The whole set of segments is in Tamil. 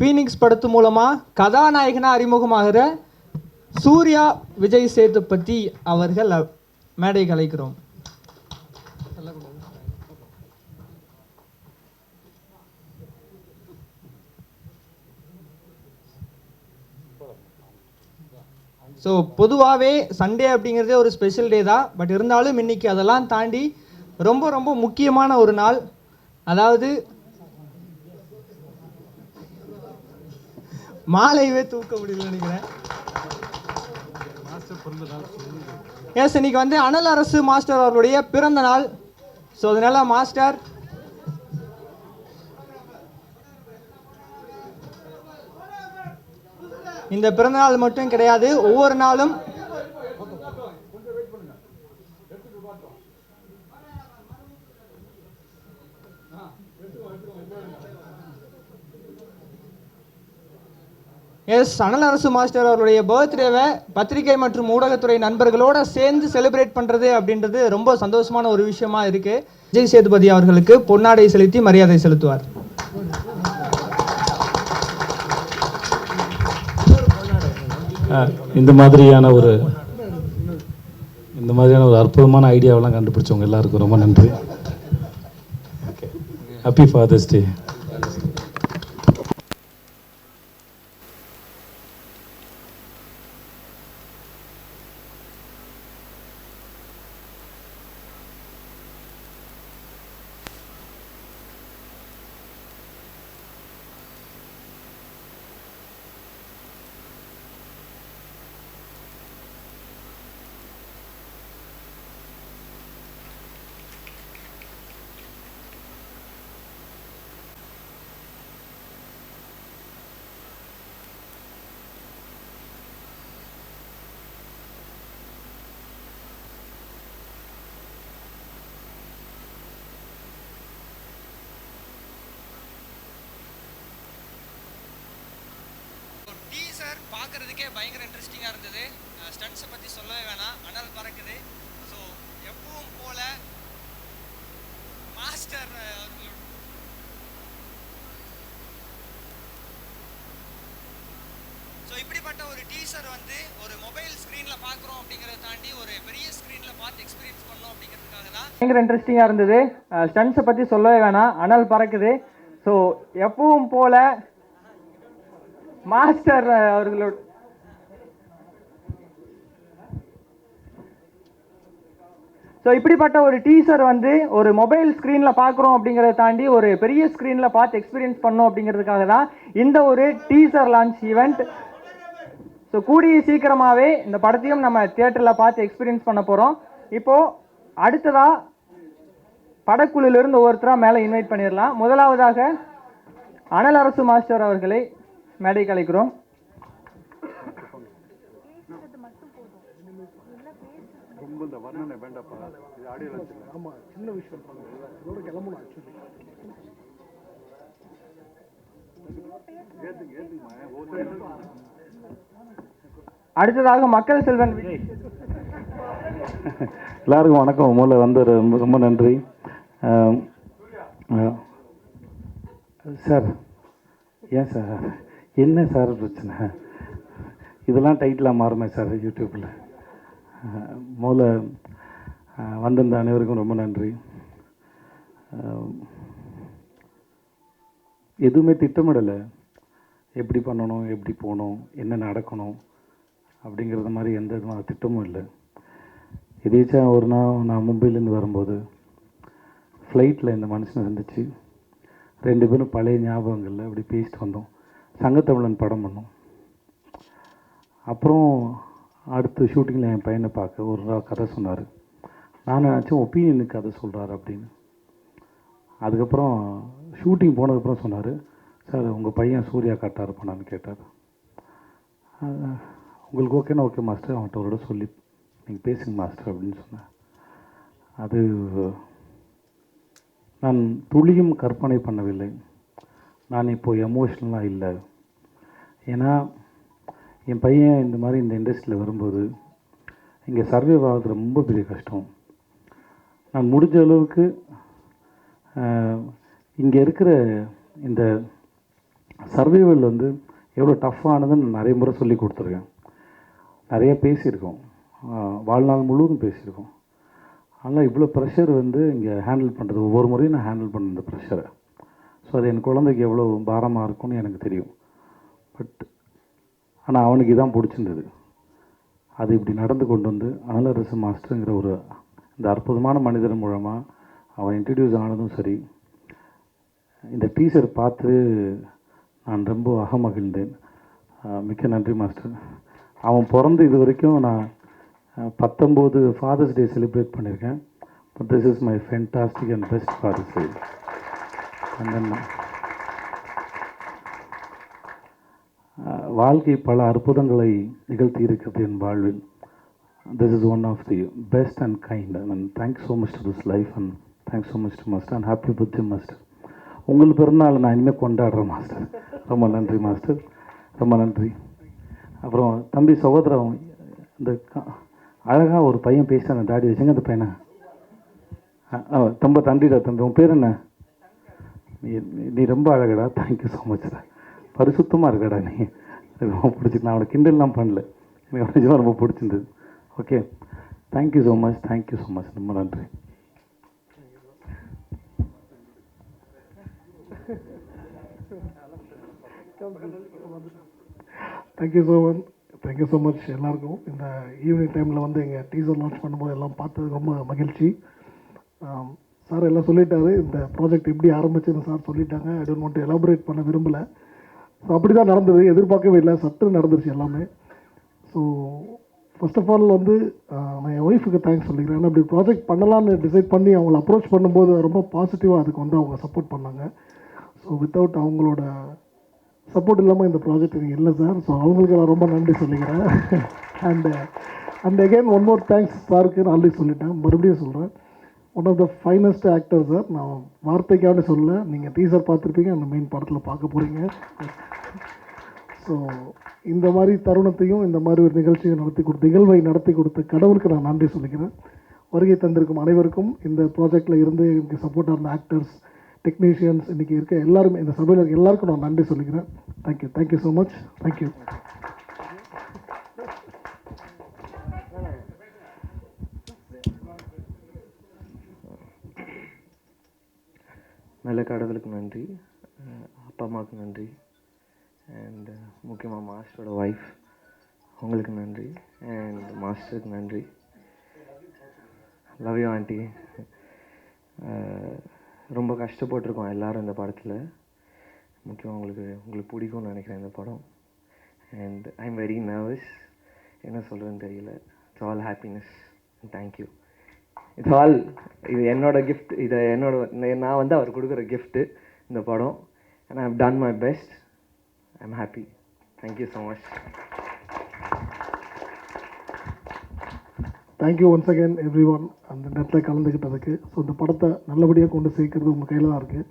பீனிக்ஸ் படத்து மூலமாக கதாநாயகனாக அறிமுகமாகிற சூர்யா விஜய் சேதுபதி அவர்கள் மேடை கலைக்கிறோம். ஸோ பொதுவாகவே சண்டே அப்படிங்கிறதே ஒரு ஸ்பெஷல் டே தான். பட் இருந்தாலும் இன்னைக்கு அதெல்லாம் தாண்டி ரொம்ப ரொம்ப முக்கியமான ஒரு நாள். அதாவது மாலையவே தூக்க முடியல நினைக்கிறேன். எஸ் இன்னைக்கு வந்து அனல் அரசு மாஸ்டர் அவர்களுடைய பிறந்த நாள். ஸோ அதனால மாஸ்டர் இந்த பிறந்த நாள் மட்டும் கிடையாது ஒவ்வொரு நாளும் எஸ் அனல் அரசு மாஸ்டர் அவருடைய பர்த்டேவை பத்திரிகை மற்றும் ஊடகத்துறை நண்பர்களோட சேர்ந்து செலிப்ரேட் பண்ணுறது அப்படின்றது ரொம்ப சந்தோஷமான ஒரு விஷயமா இருக்கு. விஜய் சேதுபதி அவர்களுக்கு பொன்னாடை செலுத்தி மரியாதை செலுத்துவார். இந்த மாதிரியான ஒரு இந்த மாதிரியான ஒரு அற்புதமான ஐடியாவெல்லாம் கண்டுபிடிச்சவங்க எல்லாருக்கும் ரொம்ப நன்றி. ஹாப்பி ஃபாதர்ஸ் டே டீசர் பார்க்கறதுக்கே பயங்கர இன்ட்ரெஸ்டிங்காக இருந்தது. ஸ்டண்ட்ஸை பற்றி சொல்லவே வேணாம். அனல் பறக்குது. ஸோ எப்பவும் போல மாஸ்டர் ஸோ இப்படிப்பட்ட ஒரு டீசர் வந்து ஒரு மொபைல் ஸ்க்ரீனில் பார்க்குறோம் அப்படிங்கிறத தாண்டி ஒரு பெரிய ஸ்க்ரீனில் பார்த்து எக்ஸ்பீரியன்ஸ் பண்ணோம் அப்படிங்கிறதுக்காக தான் பயங்கர இன்ட்ரெஸ்டிங்காக இருந்தது. ஸ்டண்ட்ஸை பற்றி சொல்லவே வேணாம். அனல் பறக்குது. ஸோ எப்பவும் போல மாஸ்டர் அவர்களோட ஸோ இப்படிப்பட்ட ஒரு டீசர் வந்து ஒரு மொபைல் ஸ்க்ரீனில் பார்க்குறோம் அப்படிங்கிறத தாண்டி ஒரு பெரிய ஸ்க்ரீனில் பார்த்து எக்ஸ்பீரியன்ஸ் பண்ணோம் அப்படிங்கிறதுக்காக தான் இந்த ஒரு டீசர் லான்ச் ஈவெண்ட் ஸோ கூடிய சீக்கிரமாகவே இந்த படத்தையும் நம்ம தியேட்டரில் பார்த்து எக்ஸ்பீரியன்ஸ் பண்ண போகிறோம் இப்போது அடுத்ததாக படக்குழுவிலிருந்து ஒவ்வொருத்தராக மேலே இன்வைட் பண்ணிடலாம். முதலாவதாக அனல் அரசு மாஸ்டர் அவர்களை மேடை கலைக்கிறோம். அடுத்ததாக மக்கள் செல்வன் விஜய் எல்லாருக்கும் வணக்கம். முதல்ல வந்து ரொம்ப ரொம்ப நன்றி. சார் ஏன் சார்? என்ன சார் பிரச்சனை? இதெல்லாம் டைட்டிலாக மாறுமே சார் யூடியூப்பில் முதல்ல வந்திருந்த அனைவருக்கும் ரொம்ப நன்றி. எதுவுமே திட்டமிடலை. எப்படி பண்ணணும் எப்படி போகணும் என்ன நடக்கணும் அப்படிங்கிறது மாதிரி எந்த விதமான திட்டமும் இல்லை. எதேச்சா ஒரு நாள் நான் மும்பையிலேருந்து வரும்போது ஃப்ளைட்டில் இந்த மனுஷனை சந்திச்சு ரெண்டு பேரும் பழைய ஞாபகங்களில் அப்படி பேசிட்டு வந்தோம். சங்கத்தமிழன் படம் பண்ணோம். அப்புறம் அடுத்த ஷூட்டிங்கில் என் பையனை பார்க்க ஒரு கதை சொன்னார். நான் நினச்சேன் ஒப்பீனியனுக்கு கதை சொல்கிறாரு அப்படின்னு. அதுக்கப்புறம் ஷூட்டிங் போனதுக்கப்புறம் சொன்னார் சார் உங்கள் பையன் சூர்யா கரெக்டாக இருப்பானான்னு கேட்டார். உங்களுக்கு ஓகேனா ஓகே மாஸ்டர் அவன்கிட்ட ஒரு விட சொல்லி நீங்கள் பேசுங்க மாஸ்டர் அப்படின்னு சொன்னேன் அது நான் துளியும் கற்பனை பண்ணவில்லை. நான் இப்போ எமோஷ்னலாக இல்லை. ஏன்னா என் பையன் இந்த மாதிரி இந்த இண்டஸ்ட்ரியில் வரும்போது இங்கே சர்வே ஆகிறது ரொம்ப பெரிய கஷ்டம். நான் முடிஞ்ச அளவுக்கு இங்கே இருக்கிற இந்த சர்வைவல் வந்து எவ்வளோ டஃப்பானதுன்னு நான் நிறைய முறை சொல்லி கொடுத்துருக்கேன். நிறைய பேசியிருக்கோம். வாழ்நாள் முழுவதும் பேசியிருக்கோம். ஆனால் இவ்வளோ ப்ரெஷர் வந்து இங்கே ஹேண்டில் பண்ணுறது ஒவ்வொரு முறையும் நான் ஹேண்டில் பண்ண இந்த ப்ரெஷரை ஸோ அது என் குழந்தைக்கு எவ்வளோ பாரமாக இருக்கும்னு எனக்கு தெரியும். பட் ஆனால் அவனுக்கு இதான் பிடிச்சிருந்தது. அது இப்படி நடந்து கொண்டு வந்து அனலரசு மாஸ்டருங்கிற ஒரு இந்த அற்புதமான மனிதர் மூலமாக அவன் இன்ட்ரடியூஸ் ஆனதும் சரி. இந்த டீசர் பார்த்து நான் ரொம்ப அகமகிழ்ந்தேன். மிக்க நன்றி மாஸ்டர். அவன் பிறந்து இது வரைக்கும் நான் பத்தொம்போது ஃபாதர்ஸ் டே செலிப்ரேட் பண்ணியிருக்கேன். But this is my fantastic and best father's day and வாழ்க்கை பல அற்புதங்களை நிகழ்த்தி இருக்கிறது என் வாழ்வில். This is one of the best and kind and thanks so much to this life and thanks so much to master and happy birthday master உங்கள் பிறந்தநாள் நான் இனிமேல் கொண்டாடுறேன் மாஸ்டர் ரொம்ப நன்றி மாஸ்டர் ரொம்ப நன்றி. அப்புறம் தம்பி சகோதரம் இந்த அழகாக ஒரு பையன் பேசிட்டான் அந்த தாடி வச்சுங்க அந்த பையனை. அ- அ, ரொம்ப நன்றிடா தம்பி. உன் பேர் என்ன? நீ நீ ரொம்ப அழகடா தேங்க்யூ ஸோ மச்டா பரிசுத்தமாக இருக்கடா நீ. எனக்கு ரொம்ப பிடிச்சி நான் அவனை கிண்டல்லாம் பண்ணல. எனக்கு நிஜமாக ரொம்ப பிடிச்சிருந்தது. Okay thank you so much thank you so much ரொம்ப நன்றி. Thank you so much thank you so much எல்லாருக்கும். இந்த ஈவினிங் டைமில் வந்து எங்கள் டீசர் லான்ச் பண்ணும்போது எல்லாம் பார்த்தது ரொம்ப மகிழ்ச்சி. Um, சார் எல்லாம் சொல்லிட்டாரு. இந்த ப்ராஜெக்ட் எப்படி ஆரம்பிச்சுன்னு சார் சொல்லிட்டாங்க. ஐ டோன்ட் வாண்ட் எலாபரேட் பண்ண விரும்பலை. ஸோ அப்படி தான் நடந்தது. எதிர்பார்க்கவே இல்லை. சட்டு நடந்துருச்சு எல்லாமே. ஸோ ஃபர்ஸ்ட் ஆஃப் ஆல் வந்து நான் என் ஒய்ஃபுக்கு தேங்க்ஸ் சொல்லிக்கிறேன். ஏன்னா அப்படி ப்ராஜெக்ட் பண்ணலான்னு டிசைட் பண்ணி அவங்கள அப்ரோச் பண்ணும்போது ரொம்ப பாசிட்டிவாக அதுக்கு வந்து அவங்க சப்போர்ட் பண்ணாங்க. ஸோ வித்தவுட் அவங்களோட சப்போர்ட் இல்லாமல் இந்த ப்ராஜெக்ட் எனக்கு இல்லை சார். ஸோ அவங்களுக்கு நான் ரொம்ப நன்றி சொல்லிக்கிறேன். And and again one more thanks சாருக்கு. நான் ஆல்ரெடி சொல்லிட்டேன். மறுபடியும் சொல்கிறேன் one of the finest actor sir நான் வார்த்தைக்காக சொல்ல நீங்கள் டீசர் பார்த்துருப்பீங்க. அந்த மெயின் படத்தில் பார்க்க போகிறீங்க ஸோ இந்த மாதிரி தருணத்தையும் இந்த மாதிரி ஒரு நிகழ்ச்சியை நடத்தி கொடுத்த நிகழ்வை நடத்தி கொடுத்த கடவுளுக்கு நான் நன்றி சொல்லிக்கிறேன். வருகை தந்திருக்கும் அனைவருக்கும் இந்த ப்ராஜெக்டில் இருந்து எனக்கு சப்போர்ட்டாக இருந்த ஆக்டர்ஸ் டெக்னீஷியன்ஸ் இன்றைக்கி இருக்க எல்லாருமே இந்த சபையில் இருக்க எல்லாருக்கும் நான் நன்றி சொல்லிக்கிறேன். Thank you thank you so much thank you நல்ல கடவுளுக்கு நன்றி அப்பா அம்மாவுக்கு நன்றி அண்ட் முக்கியமாக மாஸ்டரோட ஒய்ஃப் உங்களுக்கு நன்றி அண்ட் மாஸ்டருக்கு நன்றி. லவ் யூ ஆண்டி ரொம்ப கஷ்டப்பட்டிருக்கோம் எல்லாரும் இந்த படத்தில். முக்கியமாக உங்களுக்கு உங்களுக்கு பிடிக்கும்னு நினைக்கிறேன் இந்த படம். And I am very nervous என்ன சொல்கிறேன்னு தெரியல. It's all happiness thank you it's all இது என்னோட கிஃப்ட் இதை என்னோட நான் வந்து அவர் கொடுக்குற கிஃப்ட்டு இந்த படம். And I have done my best I am happy thank you so much thank you once again everyone அந்த நேரத்தில் கலந்துக்கிட்டதுக்கு ஸோ இந்த படத்தை நல்லபடியாக கொண்டு சேர்க்கறது உங்கள் கையில் தான் இருக்குது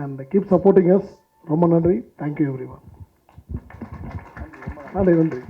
அண்ட் கீப் சப்போர்ட்டிங் அஸ் ரொம்ப நன்றி. தேங்க்யூ எவ்ரி ஒன் நன்றி நன்றி.